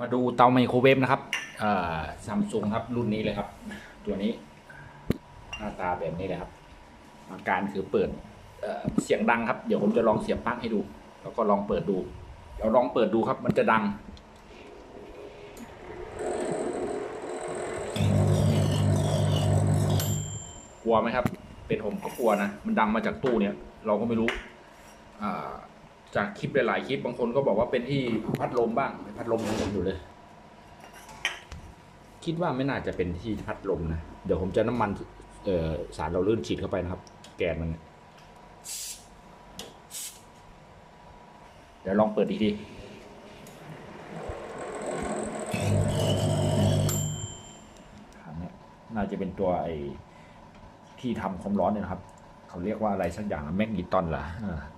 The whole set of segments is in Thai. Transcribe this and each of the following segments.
มาดูเตาไมโครเวฟนะครับซัมซุงครับรุ่นนี้เลยครับ ตัวนี้ หน้าตาแบบนี้เลยครับ อาการคือเปิดเเสียงดังครับ เดี๋ยวผมจะลองเสียบปลั๊กให้ดู แล้วก็ลองเปิดดู เดี๋ยวลองเปิดดูครับ มันจะดัง กลัวไหมครับ เป็นผมก็กลัวนะ มันดังมาจากตู้เนี่ย เราก็ไม่รู้ อ่า จากคลิปหลายๆคลิปบางคนก็บอกว่าเป็นที่พัดลมบ้างพัดลมยังอยู่เลย คิดว่าไม่น่าจะเป็นที่พัดลมนะเดี๋ยวผมจะน้ำมันเอ่อสารเราลื่นฉีดเข้าไปนะครับ แกนมันเนี่ยเดี๋ยวลองเปิดอีกทีถังเนี่ยน่าจะเป็นตัวไอ้ที่ทำความร้อนเนี่ยนะครับ เขาเรียกว่าอะไรสักอย่างแมกนิตอนเหรอ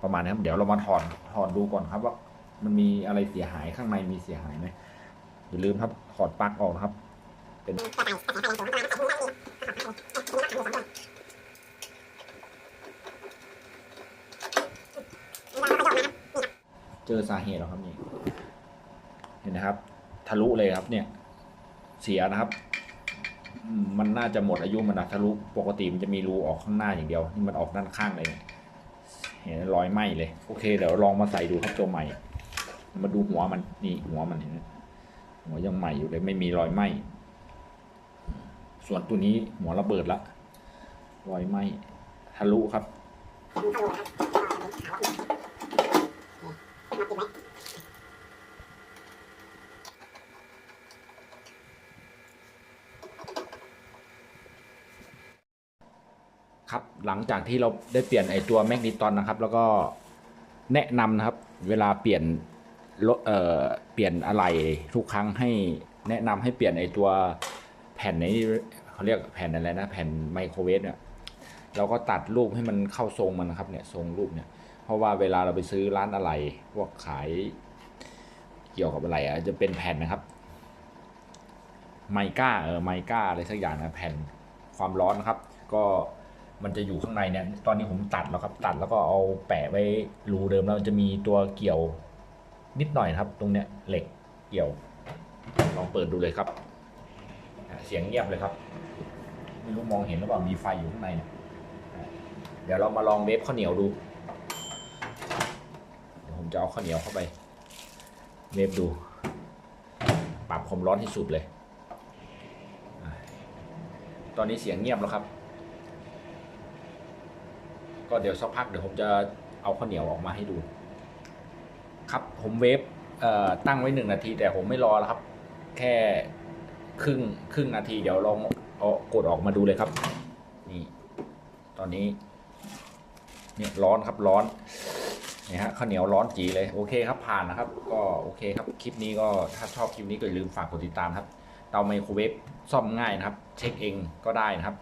ประมาณนี้ครับเดี๋ยวเรามาถอดถอดดูก่อนครับว่ามันมีอะไรเสียหายข้างในมีเสียหายไหมอย่าลืมครับถอดปลั๊กออกนะครับ เป็นเจอสาเหตุแล้วครับนี่เห็นนะครับ ทะลุเลยครับเนี่ย เสียนะครับ มันน่าจะหมดอายุมันนะทะลุปกติมันจะมีรูออกข้างหน้าอย่างเดียวนี่มันออกด้านข้างเลยเห็นรอยไหมเลยโอเคเดี๋ยวลองมาใส่ดูครับตัวใหม่ มาดูหัวมันนี่หัวมันเห็นไหมหัวยังใหม่อยู่เลยไม่มีรอยไหมส่วนตัวนี้หัวระเบิดละรอยไหมทะลุครับ ครับหลังจากที่เราได้เปลี่ยนไอตัวแมกนิตอนนะครับ แล้วก็แนะนำนะครับ เวลาเปลี่ยนรถเอ่อเปลี่ยนอะไรทุกครั้งให้แนะนำให้เปลี่ยนไอตัวแผ่นนี้เขาเรียกแผ่นอะไรนะแผ่นไมโครเวฟเนี่ยเราก็ตัดรูปให้มันเข้าทรงมันนะครับเนี่ยทรงรูปเนี่ยเพราะว่าเวลาเราไปซื้อร้านอะไรพวกขายเกี่ยวกับอะไรอะจะเป็นแผ่นนะครับ ไมก้าเออไมก้าอะไรสักอย่างนะแผ่นความร้อนนะครับ ก็ มันจะอยู่ข้างในเนี่ย ตอนนี้ผมตัดแล้วครับ ตัดแล้วก็เอาแปะไว้รูเดิมแล้วมันจะมีตัวเกี่ยวนิดหน่อยครับ ตรงเนี้ยเหล็กเกี่ยว ลองเปิดดูเลยครับ เสียงเงียบเลยครับ ไม่รู้มองเห็นหรือเปล่ามีไฟอยู่ข้างในเนี่ยเดี๋ยวเรามาลองเวฟข้าวเหนียวดู เดี๋ยวผมจะเอาข้าวเหนียวเข้าไป เวฟดู ปรับความร้อนที่สุดเลย ตอนนี้เสียงเงียบแล้วครับ ก็เดี๋ยวสักพักเดี๋ยวผมจะเอาข้าวเหนียวออกมาให้ดู ครับผมเวฟเอ่อตั้งไว้หนึ่งนาที แต่ผมไม่รอแล้วครับ แค่ครึ่งครึ่งนาทีเดี๋ยวลองเอากดออกมาดูเลยครับ นี่ ตอนนี้เนี่ยร้อนครับร้อนเนี่ยฮะข้าวเหนียวร้อนจีเลยโอเคครับผ่านนะครับ ก็โอเคครับคลิปนี้ก็ถ้าชอบคลิปนี้ก็อย่าลืมฝากกดติดตามครับเตาไมโครเวฟซ่อมง่ายนะครับ เช็คเองก็ได้นะครับ